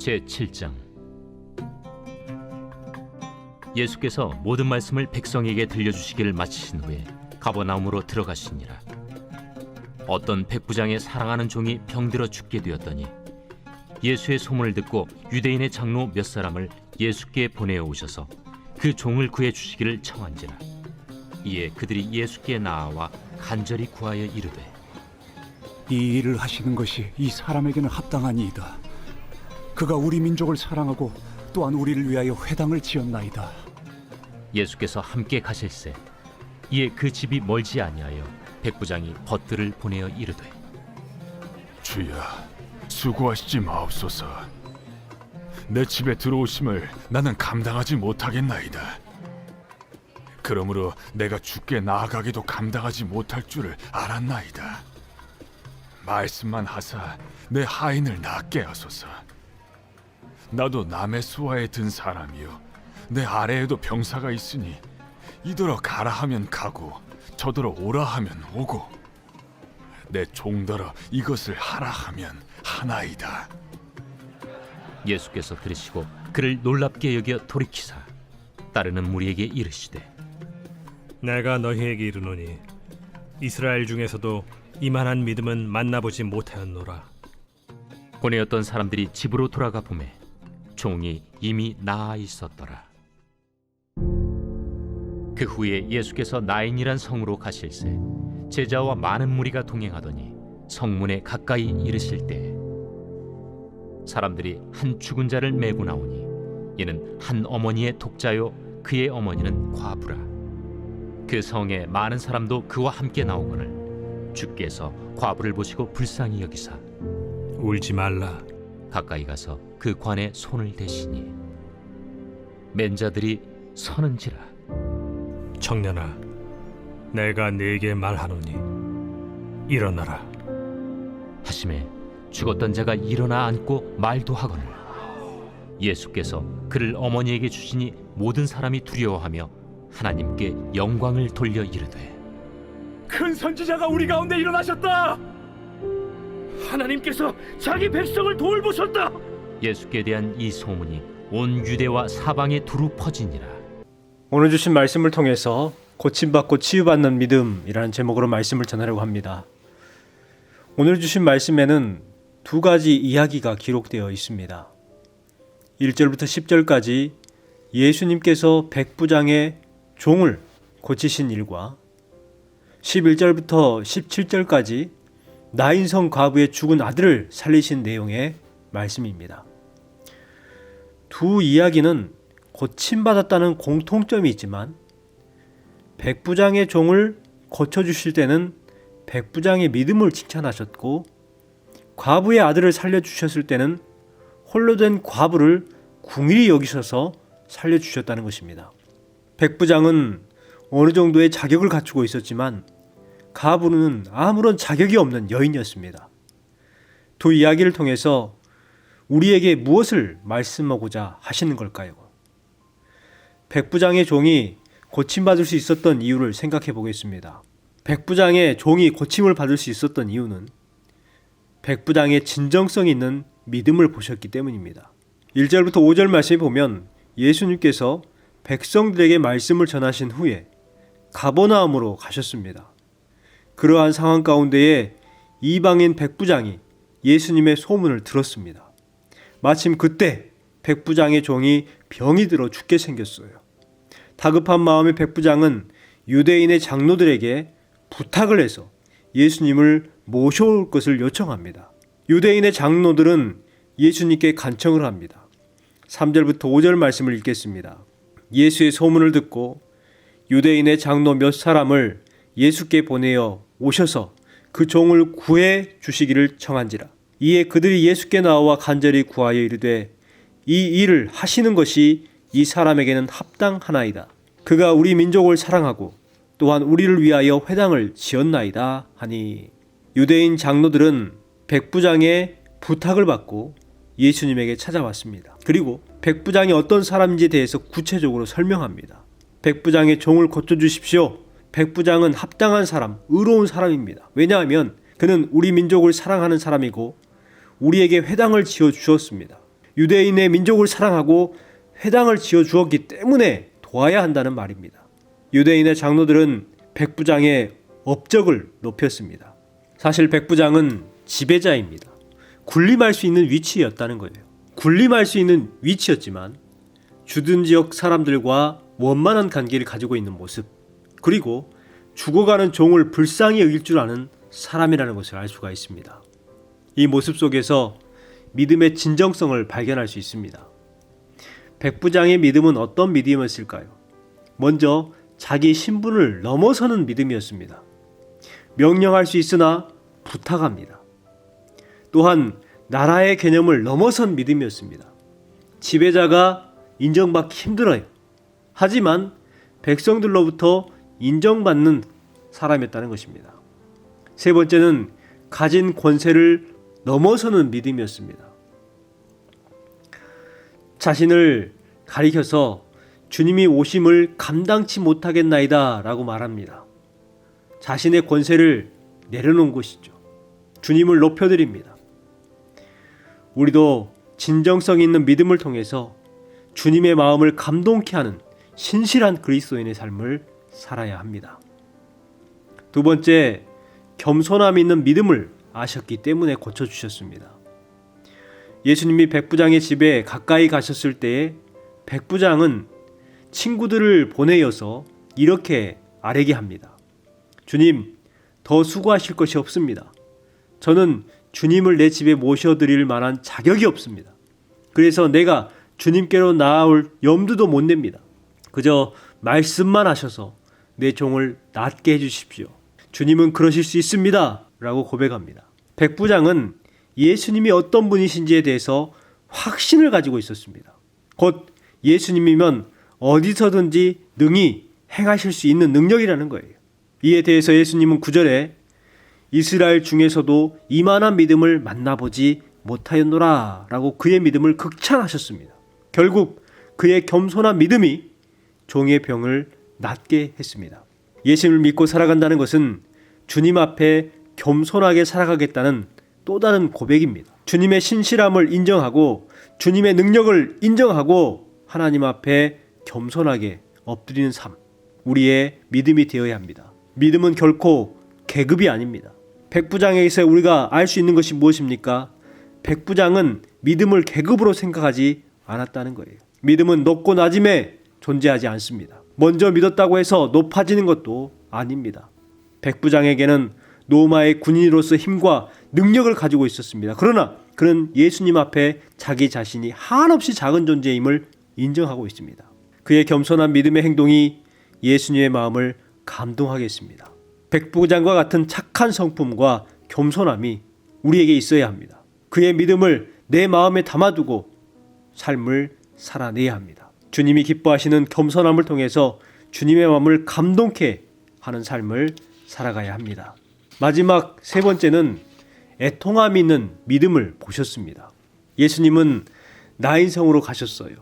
제 7장. 예수께서 모든 말씀을 백성에게 들려주시기를 마치신 후에 가버나움으로 들어가시니라 어떤 백부장의 사랑하는 종이 병들어 죽게 되었더니 예수의 소문을 듣고 유대인의 장로 몇 사람을 예수께 보내어 오셔서 그 종을 구해 주시기를 청한지라 이에 그들이 예수께 나아와 간절히 구하여 이르되 이 일을 하시는 것이 이 사람에게는 합당하니이다. 그가 우리 민족을 사랑하고 또한 우리를 위하여 회당을 지었나이다. 예수께서 함께 가실새 이에 그 집이 멀지 아니하여 백부장이 벗들을 보내어 이르되 주여, 수고하시지 마옵소서. 내 집에 들어오심을 나는 감당하지 못하겠나이다. 그러므로 내가 죽게 나아가기도 감당하지 못할 줄을 알았나이다. 말씀만 하사 내 하인을 낫게 하소서. 나도 남의 수하에 든 사람이요, 내 아래에도 병사가 있으니 이더러 가라 하면 가고 저더러 오라 하면 오고 내 종더러 이것을 하라 하면 하나이다. 예수께서 들으시고 그를 놀랍게 여겨 돌이키사 따르는 무리에게 이르시되 내가 너희에게 이르노니 이스라엘 중에서도 이만한 믿음은 만나보지 못하였노라. 보내었던 사람들이 집으로 돌아가 보매 종이 이미 나아 있었더라. 그 후에 예수께서 나인이란 성으로 가실새 제자와 많은 무리가 동행하더니 성문에 가까이 이르실 때 사람들이 한 죽은 자를 메고 나오니 이는 한 어머니의 독자요 그의 어머니는 과부라 그 성에 많은 사람도 그와 함께 나오거늘 주께서 과부를 보시고 불쌍히 여기사 울지 말라. 가까이 가서 그 관에 손을 대시니 맨자들이 서는지라 청년아, 내가 네게 말하노니 일어나라. 하심에 죽었던 자가 일어나 앉고 말도 하거늘 예수께서 그를 어머니에게 주시니 모든 사람이 두려워하며 하나님께 영광을 돌려 이르되 큰 선지자가 우리 가운데 일어나셨다. 하나님께서 자기 백성을 돌보셨다. 예수께 대한 이 소문이 온 유대와 사방에 두루 퍼지니라 오늘 주신 말씀을 통해서 고침받고 치유받는 믿음이라는 제목으로 말씀을 전하려고 합니다. 오늘 주신 말씀에는 두 가지 이야기가 기록되어 있습니다. 1절부터 10절까지 예수님께서 백부장의 종을 고치신 일과 11절부터 17절까지 나인성 과부의 죽은 아들을 살리신 내용의 말씀입니다. 두 이야기는 고침받았다는 공통점이 있지만 백부장의 종을 고쳐주실 때는 백부장의 믿음을 칭찬하셨고 과부의 아들을 살려주셨을 때는 홀로 된 과부를 궁일이 여기셔서 살려주셨다는 것입니다. 백부장은 어느 정도의 자격을 갖추고 있었지만 가부는 아무런 자격이 없는 여인이었습니다. 두 이야기를 통해서 우리에게 무엇을 말씀하고자 하시는 걸까요? 백부장의 종이 고침받을 수 있었던 이유를 생각해 보겠습니다. 백부장의 종이 고침을 받을 수 있었던 이유는 백부장의 진정성 있는 믿음을 보셨기 때문입니다. 1절부터 5절 말씀에 보면 예수님께서 백성들에게 말씀을 전하신 후에 가버나움으로 가셨습니다. 그러한 상황 가운데에 이방인 백부장이 예수님의 소문을 들었습니다. 마침 그때 백부장의 종이 병이 들어 죽게 생겼어요. 다급한 마음의 백부장은 유대인의 장로들에게 부탁을 해서 예수님을 모셔올 것을 요청합니다. 유대인의 장로들은 예수님께 간청을 합니다. 3절부터 5절 말씀을 읽겠습니다. 예수의 소문을 듣고 유대인의 장로 몇 사람을 예수께 보내어 오셔서 그 종을 구해 주시기를 청한지라. 이에 그들이 예수께 나와 간절히 구하여 이르되 이 일을 하시는 것이 이 사람에게는 합당하나이다. 그가 우리 민족을 사랑하고 또한 우리를 위하여 회당을 지었나이다 하니 유대인 장로들은 백부장의 부탁을 받고 예수님에게 찾아왔습니다. 그리고 백부장이 어떤 사람인지에 대해서 구체적으로 설명합니다. 백부장의 종을 고쳐주십시오. 백부장은 합당한 사람, 의로운 사람입니다. 왜냐하면 그는 우리 민족을 사랑하는 사람이고 우리에게 회당을 지어 주었습니다. 유대인의 민족을 사랑하고 회당을 지어 주었기 때문에 도와야 한다는 말입니다. 유대인의 장로들은 백부장의 업적을 높였습니다. 사실 백부장은 지배자입니다. 군림할 수 있는 위치였다는 거예요. 군림할 수 있는 위치였지만 주둔 지역 사람들과 원만한 관계를 가지고 있는 모습 그리고 죽어가는 종을 불쌍히 여길 줄 아는 사람이라는 것을 알 수가 있습니다. 이 모습 속에서 믿음의 진정성을 발견할 수 있습니다. 백부장의 믿음은 어떤 믿음이었을까요? 먼저 자기 신분을 넘어서는 믿음이었습니다. 명령할 수 있으나 부탁합니다. 또한 나라의 개념을 넘어선 믿음이었습니다. 지배자가 인정받기 힘들어요. 하지만 백성들로부터 인정받는 사람이었다는 것입니다. 세 번째는 가진 권세를 넘어서는 믿음이었습니다. 자신을 가리켜서 주님이 오심을 감당치 못하겠나이다 라고 말합니다. 자신의 권세를 내려놓은 것이죠. 주님을 높여드립니다. 우리도 진정성 있는 믿음을 통해서 주님의 마음을 감동케 하는 신실한 그리스도인의 삶을 살아야 합니다. 두 번째, 겸손함 있는 믿음을 아셨기 때문에 고쳐주셨습니다. 예수님이 백부장의 집에 가까이 가셨을 때에 백부장은 친구들을 보내어서 이렇게 아뢰게 합니다. 주님, 더 수고하실 것이 없습니다. 저는 주님을 내 집에 모셔드릴 만한 자격이 없습니다. 그래서 내가 주님께로 나아올 염두도 못 냅니다. 그저 말씀만 하셔서 내 종을 낫게 해주십시오. 주님은 그러실 수 있습니다. 라고 고백합니다. 백부장은 예수님이 어떤 분이신지에 대해서 확신을 가지고 있었습니다. 곧 예수님이면 어디서든지 능히 행하실 수 있는 능력이라는 거예요. 이에 대해서 예수님은 구절에 이스라엘 중에서도 이만한 믿음을 만나보지 못하였노라 라고 그의 믿음을 극찬하셨습니다. 결국 그의 겸손한 믿음이 종의 병을 낫게 했습니다. 예수님을 믿고 살아간다는 것은 주님 앞에 겸손하게 살아가겠다는 또 다른 고백입니다. 주님의 신실함을 인정하고 주님의 능력을 인정하고 하나님 앞에 겸손하게 엎드리는 삶. 우리의 믿음이 되어야 합니다. 믿음은 결코 계급이 아닙니다. 백부장에게서 우리가 알 수 있는 것이 무엇입니까? 백부장은 믿음을 계급으로 생각하지 않았다는 거예요. 믿음은 높고 낮음에 존재하지 않습니다. 먼저 믿었다고 해서 높아지는 것도 아닙니다. 백부장에게는 로마의 군인으로서 힘과 능력을 가지고 있었습니다. 그러나 그는 예수님 앞에 자기 자신이 한없이 작은 존재임을 인정하고 있습니다. 그의 겸손한 믿음의 행동이 예수님의 마음을 감동하게 했습니다. 백부장과 같은 착한 성품과 겸손함이 우리에게 있어야 합니다. 그의 믿음을 내 마음에 담아두고 삶을 살아내야 합니다. 주님이 기뻐하시는 겸손함을 통해서 주님의 마음을 감동케 하는 삶을 살아가야 합니다. 마지막 세 번째는 애통함 있는 믿음을 보셨습니다. 예수님은 나인성으로 가셨어요.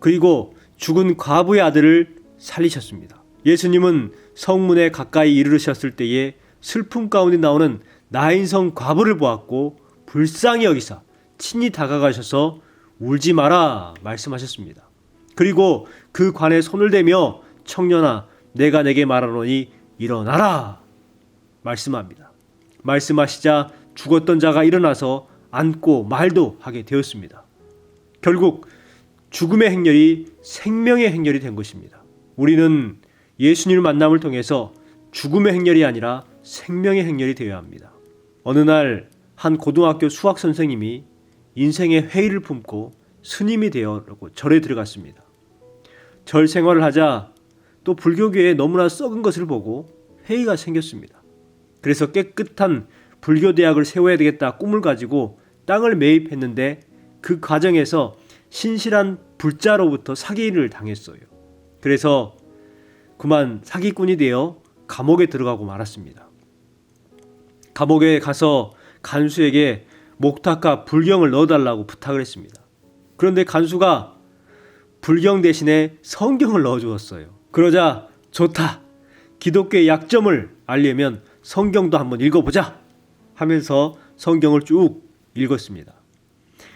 그리고 죽은 과부의 아들을 살리셨습니다. 예수님은 성문에 가까이 이르르셨을 때에 슬픔 가운데 나오는 나인성 과부를 보았고 불쌍히 여기사 친히 다가가셔서 울지 마라 말씀하셨습니다. 그리고 그 관에 손을 대며 청년아 내가 내게 말하노니 일어나라 말씀합니다. 말씀하시자 죽었던 자가 일어나서 앉고 말도 하게 되었습니다. 결국 죽음의 행렬이 생명의 행렬이 된 것입니다. 우리는 예수님을 만남을 통해서 죽음의 행렬이 아니라 생명의 행렬이 되어야 합니다. 어느 날 한 고등학교 수학 선생님이 인생의 회의를 품고 스님이 되어라고 절에 들어갔습니다. 절 생활을 하자 또 불교계에 너무나 썩은 것을 보고 회의가 생겼습니다. 그래서 깨끗한 불교 대학을 세워야 되겠다 꿈을 가지고 땅을 매입했는데 그 과정에서 신실한 불자로부터 사기를 당했어요. 그래서 그만 사기꾼이 되어 감옥에 들어가고 말았습니다. 감옥에 가서 간수에게 목탁과 불경을 넣어달라고 부탁을 했습니다. 그런데 간수가 불경 대신에 성경을 넣어주었어요. 그러자 좋다. 기독교의 약점을 알려면 성경도 한번 읽어보자 하면서 성경을 쭉 읽었습니다.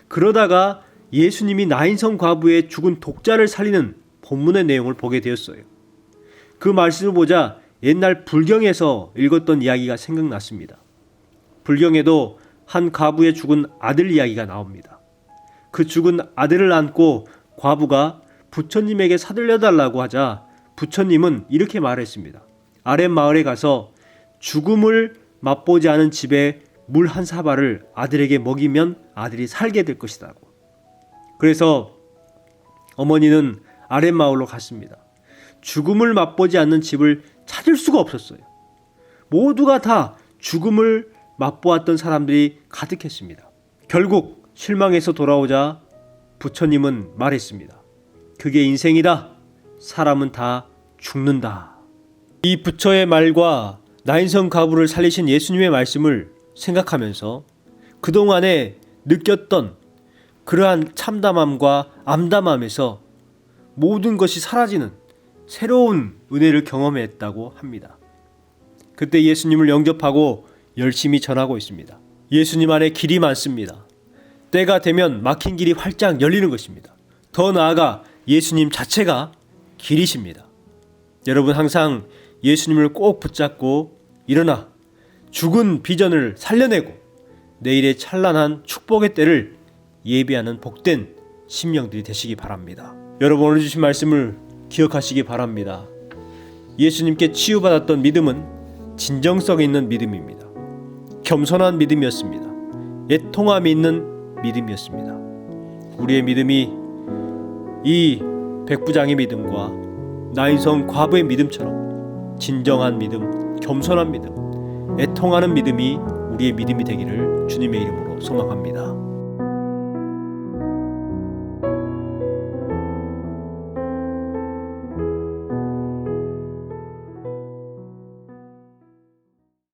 그러다가 예수님이 나인성 과부의 죽은 독자를 살리는 본문의 내용을 보게 되었어요. 그 말씀을 보자 옛날 불경에서 읽었던 이야기가 생각났습니다. 불경에도 한 과부의 죽은 아들 이야기가 나옵니다. 그 죽은 아들을 안고 과부가 부처님에게 사들려 달라고 하자 부처님은 이렇게 말했습니다. 아랫 마을에 가서 죽음을 맛보지 않은 집에 물 한 사발을 아들에게 먹이면 아들이 살게 될 것이다고. 그래서 어머니는 아랫 마을로 갔습니다. 죽음을 맛보지 않는 집을 찾을 수가 없었어요. 모두가 다 죽음을 맛보았던 사람들이 가득했습니다. 결국 실망해서 돌아오자 부처님은 말했습니다. 그게 인생이다. 사람은 다 죽는다. 이 부처의 말과 나인성 가부를 살리신 예수님의 말씀을 생각하면서 그동안에 느꼈던 그러한 참담함과 암담함에서 모든 것이 사라지는 새로운 은혜를 경험했다고 합니다. 그때 예수님을 영접하고 열심히 전하고 있습니다. 예수님 안에 길이 많습니다. 때가 되면 막힌 길이 활짝 열리는 것입니다. 더 나아가 예수님 자체가 길이십니다. 여러분 항상 예수님을 꼭 붙잡고 일어나 죽은 비전을 살려내고 내일의 찬란한 축복의 때를 예비하는 복된 심령들이 되시기 바랍니다. 여러분 오늘 주신 말씀을 기억하시기 바랍니다. 예수님께 치유받았던 믿음은 진정성 있는 믿음입니다. 겸손한 믿음이었습니다. 애통함이 있는 믿음이었습니다. 우리의 믿음이 이 백부장의 믿음과 나인성 과부의 믿음처럼 진정한 믿음, 믿음, 애통하는 믿음이 우리의 믿음이 되기를 주님의 이름으로 소망합니다.